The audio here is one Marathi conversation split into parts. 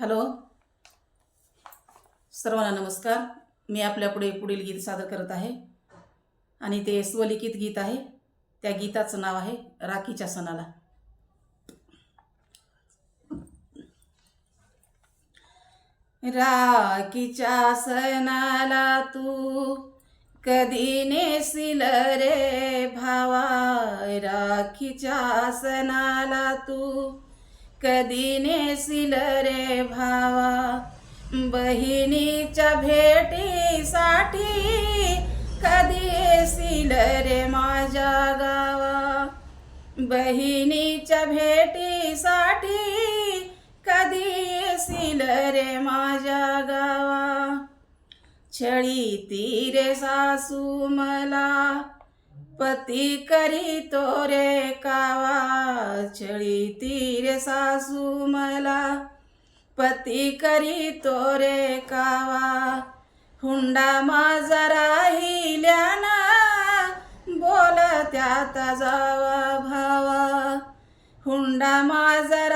हॅलो. सर्वांना नमस्कार. मी आपल्यापुढे पुढील गीत सादर करत आहे. आणि ते स्वलिखित गीत आहे. त्या गीताचं नाव आहे राखीच्या सणाला. राखीच्या सणाला तू कधी नेसिल रे भावा? राखीच्या सणाला तू कधी नेसिल रे भावा? बहिणीच्या भेटीसाठी कधी येशील रे माझ्या गावा? बहिणीच्या भेटीसाठी कधी येशील रे माझ्या गावा? छळी तीरे सासू मला पती करीतो रे कावा छळी तीरे सासू मला. पती करीतो रे कावा हुंडा माझा राहिल्याना बोल त्यात जावा भावा. हुंडा माझा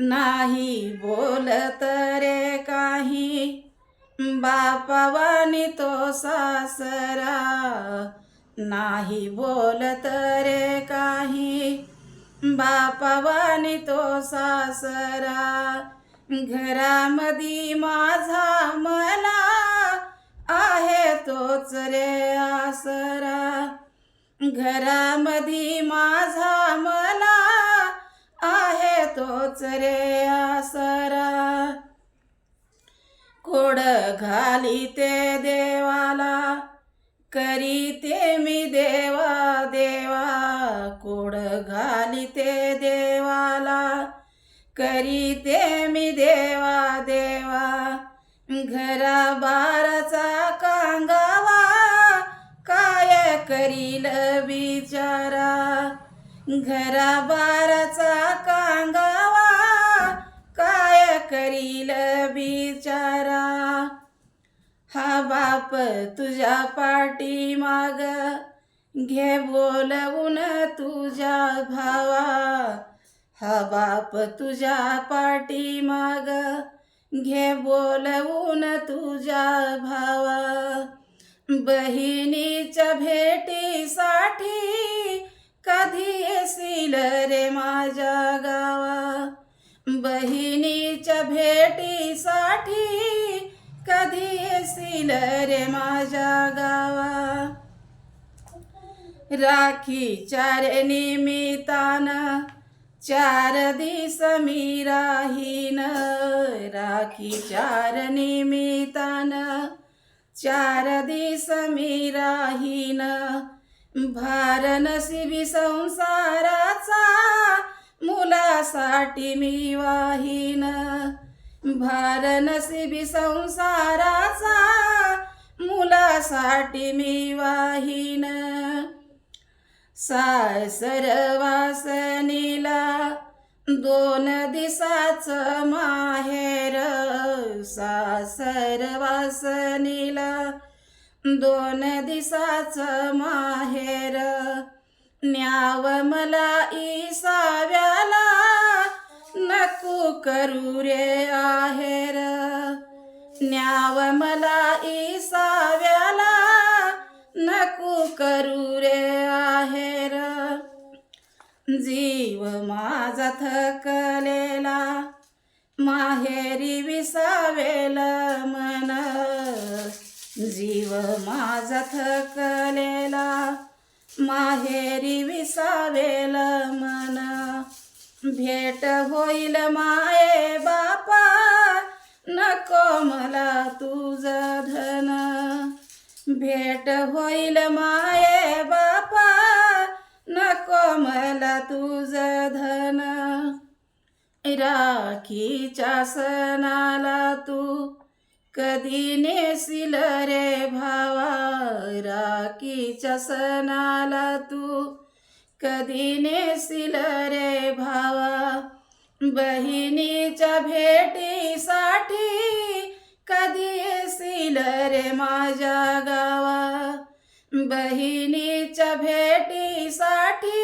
नाही बोलत रे काही. बापावानी तो सासरा. नाही बोलत रे काही. बापावानी तो सासरा. घरामध्ये माझा मला आहे तोच रे आसरा. घरामध्ये माझा मला तोच रे आसरा. कोड घाली ते देवाला करी ते मी देवा देवा. कोड घाली ते देवाला करी ते मी देवा देवा. घरा बाराचा कांगावा काय करील बिचारा? घराबाराचा कांगावा काय करील बिचारा? हा बाप तुझ्या पाठी माग घे बोलवून तुझ्या भावा. हा बाप तुझ्या पाठी माग घे बोलवून तुझ्या भावा. बहिणीच्या भेटीसाठी कधी येशील रे माझ्या गावा? बहिणीच्या भेटीसाठी कधी येशील रे माझ्या गावा? राखीच्या रे निमित्तानं चार दिस मी राहीन. राखी चार निमित्तानं चार दिस मी राहीन. भार संसाराचा मुलासाठी मी वाहीन. भार संसाराचा मुलासाठी मी वाहीन. सासरवासनीला दोन दिसाच माहेर. सासरवासनीला दोन दिसाच माहेर. न्याव मला इसाव्याला नको करू रे आहेर. न्याव मला इसाव्याला नको करू रे आहेर. जीव माझा थकलेला माहेरी विसावेल मन. जीव माझा थकलेला माहेरी विसावेल मन. भेट होईल माये बापा नको मला तुझ धन. भेट होईल माये बापा नको मला तुझ धन. राखीच्या सणाला तू कधी नेसिल रे भावा? राखीच्या सणाला तू कधी नेसिल रे भावा? बहिणीच्या भेटीसाठी कधी येशील रे माझ्या गावा? बहिणीच्या भेटीसाठी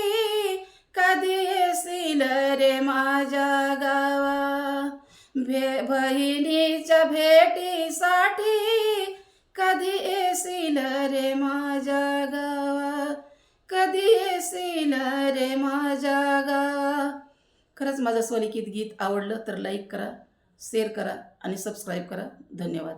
रे माझ्या गावा? भे बहिणीच्या भेटीसाठी कधी येशील रे माझ्या गावा कधी येशील रे माझ्या गावा खरंच माझं स्वलिखित गीत आवडलं तर लाईक करा शेअर करा आणि सबस्क्राईब करा. धन्यवाद.